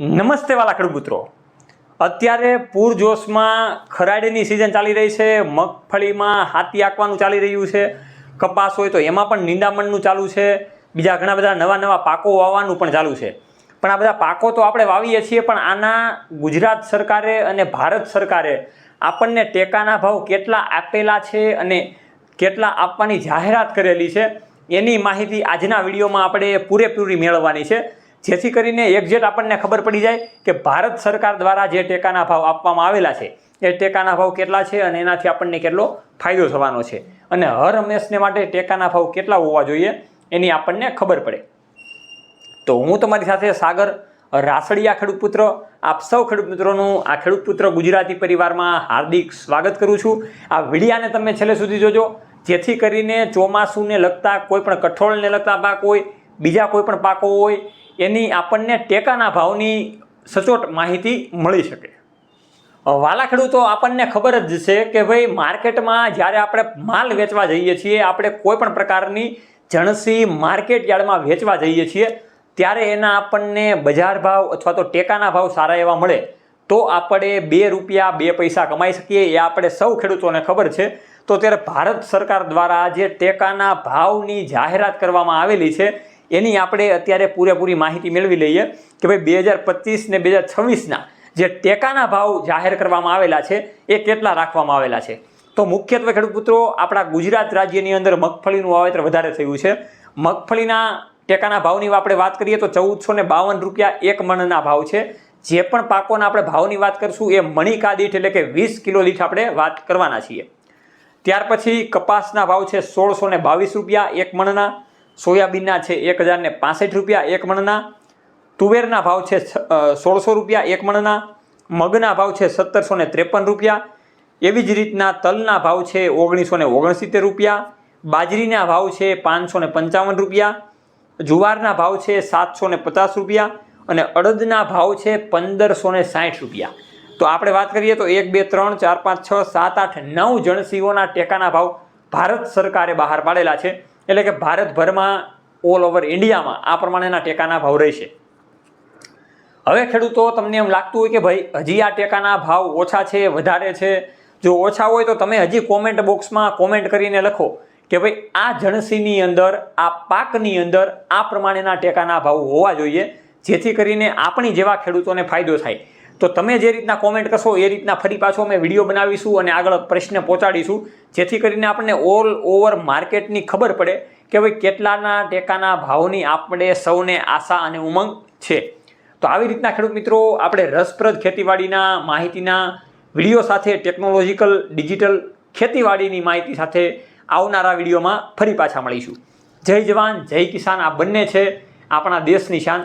નમસ્તે વાલા ખેડૂત અત્યારે પૂરજોશમાં ખરાડીની સિઝન ચાલી રહી છે, મગફળીમાં હાથી આંકવાનું ચાલી રહ્યું છે, કપાસ હોય તો એમાં પણ નિંદામણનું ચાલુ છે, બીજા ઘણા બધા નવા નવા પાકો વાવવાનું પણ ચાલુ છે. પણ આ બધા પાકો તો આપણે વાવીએ છીએ, પણ આના ગુજરાત સરકારે અને ભારત સરકારે આપણને ટેકાના ભાવ કેટલા આપેલા છે અને કેટલા આપવાની જાહેરાત કરેલી છે, એની માહિતી આજના વિડીયોમાં આપણે પૂરેપૂરી મેળવવાની છે. જેથી કરીને એક્ઝેટ આપણને ખબર પડી જાય કે ભારત સરકાર દ્વારા જે ટેકાના ભાવ આપવામાં આવેલા છે, એ ટેકાના ભાવ કેટલા છે અને એનાથી આપણને કેટલો ફાયદો થવાનો છે અને હર હંમેશને માટે ટેકાના ભાવ કેટલા હોવા જોઈએ એની આપણને ખબર પડે. તો હું તમારી સાથે સાગર રાસડિયા ખેડૂત પુત્ર, આપ સૌ ખેડૂત મિત્રોનું આ ખેડૂત પુત્ર ગુજરાતી પરિવારમાં હાર્દિક સ્વાગત કરું છું. આ વિડીયાને તમે છેલ્લે સુધી જોજો, જેથી કરીને ચોમાસુને લગતા કોઈ પણ કઠોળને લગતા પાક હોય, બીજા કોઈ પણ પાકો હોય એની આપણને ટેકાના ભાવની સચોટ માહિતી મળી શકે. વાલા ખેડૂતો આપણને ખબર જ છે કે ભાઈ માર્કેટમાં જ્યારે આપણે માલ વેચવા જઈએ છીએ, આપણે કોઈ પણ પ્રકારની જણસી માર્કેટ યાર્ડમાં વેચવા જઈએ છીએ, ત્યારે એના આપણને બજાર ભાવ અથવા તો ટેકાના ભાવ સારા એવા મળે, તો આપણે બે રૂપિયા, બે પૈસા કમાઈ શકીએ, એ આપણે સૌ ખેડૂતોને ખબર છે. તો ત્યારે ભારત સરકાર દ્વારા જે ટેકાના ભાવની જાહેરાત કરવામાં આવેલી છે એની આપણે અત્યારે પૂરેપૂરી માહિતી મેળવી લઈએ કે ભાઈ બે હજાર પચીસ ને બે હજાર છવ્વીસના જે ટેકાના ભાવ જાહેર કરવામાં આવેલા છે, એ કેટલા રાખવામાં આવેલા છે? તો મુખ્યત્વે ખેડૂત પુત્રો, આપણા ગુજરાત રાજ્યની અંદર મગફળીનું વાવેતર વધારે થયું છે. મગફળીના ટેકાના ભાવની આપણે વાત કરીએ તો ચૌદસો ને બાવન રૂપિયા એક મણના ભાવ છે. જે પણ પાકોના આપણે ભાવની વાત કરીશું, એ મણિકા દીઠ એટલે કે વીસ કિલો દીઠ આપણે વાત કરવાના છીએ. ત્યાર પછી કપાસના ભાવ છે સોળસો ને બાવીસ રૂપિયા એક મણના. સોયાબીનના છે એક હજારને પાસઠ રૂપિયા એક મણના, તુવેરના ભાવ છે સોળસો રૂપિયા એક મણના, મગના ભાવ છે સત્તરસો ને ત્રેપન રૂપિયા. એવી જ રીતના તલના ભાવ છે ઓગણીસો ને ઓગણસિત્તેર રૂપિયા. બાજરીના ભાવ છે પાંચસો ને પંચાવન રૂપિયા. જુવારના ભાવ છે સાતસો ને પચાસ રૂપિયા અને અડદના ભાવ છે પંદરસો ને સાઠ રૂપિયા. તો આપણે વાત કરીએ તો એક, બે, ત્રણ, ચાર, પાંચ, છ, સાત, આઠ, નવ જણસીઓના ટેકાના ભાવ ભારત સરકારે બહાર પાડેલા છે. એટલે કે ભારતભરમાં ઓલ ઓવર ઇન્ડિયામાં આ પ્રમાણેના ટેકાના ભાવ રહેશે. હવે ખેડૂતો તમને એમ લાગતું હોય કે ભાઈ, હજી આ ટેકાના ભાવ ઓછા છે, વધારે છે? જો ઓછા હોય તો તમે હજી કોમેન્ટ બોક્સમાં કોમેન્ટ કરીને લખો કે ભાઈ, આ જણસીની અંદર, આ પાકની અંદર આ પ્રમાણેના ટેકાના ભાવ હોવા જોઈએ, જેથી કરીને આપણી જેવા ખેડૂતોને ફાયદો થાય. તો તમે જે રીતના કોમેન્ટ કરશો એ રીતના ફરી પાછો અમે વીડિયો બનાવીશું અને આગળ પ્રશ્ન પહોંચાડીશું. જેથી કરીને આપણને ઓલ ઓવર માર્કેટની ખબર પડે કે ભાઈ કેટલાના ટેકાના ભાવની આપણે સૌને આશા અને ઉમંગ છે. તો આવી રીતના ખેડૂત મિત્રો, આપણે રસપ્રદ ખેતીવાડીના માહિતીના વીડિયો સાથે ટેકનોલોજીકલ ડિજિટલ ખેતીવાડીની માહિતી સાથે આવનારા વિડીયોમાં ફરી પાછા મળીશું. જય જવાન, જય કિસાન, આ બંને છે આપણા દેશની શાન.